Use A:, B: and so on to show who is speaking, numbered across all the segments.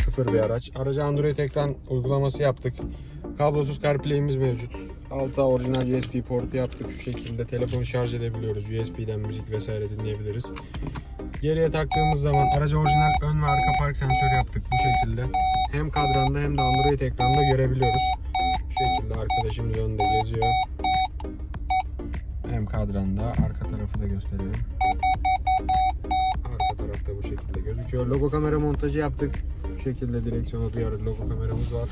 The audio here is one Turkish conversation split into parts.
A: sıfır bir araç. Araca Android ekran uygulaması yaptık. Kablosuz CarPlay'imiz mevcut. Alta orijinal USB portu yaptık. Şu şekilde telefonu şarj edebiliyoruz. USB'den müzik vesaire dinleyebiliriz. Geriye taktığımız zaman araca orijinal ön ve arka park sensörü yaptık bu şekilde. Hem kadranda hem de Android ekranda görebiliyoruz. Şu şekilde arkadaşımız önde geziyor. Hem kadranda arka tarafı da gösterelim. Gözüküyor. Logo kamera montajı yaptık. Bu şekilde direksiyona duyarlı logo kameramız var.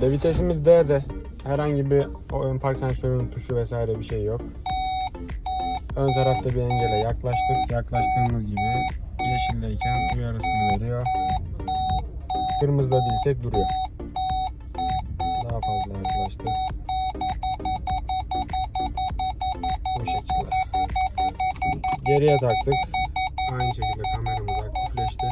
A: De vitesimiz D'de. Herhangi bir ön park sensörünün tuşu vesaire bir şey yok. Ön tarafta bir engele yaklaştık. Yaklaştığımız gibi yeşildeyken uyarısını veriyor. Kırmızıda değilsek duruyor. Geriye taktık. Aynı şekilde kameramız aktifleşti.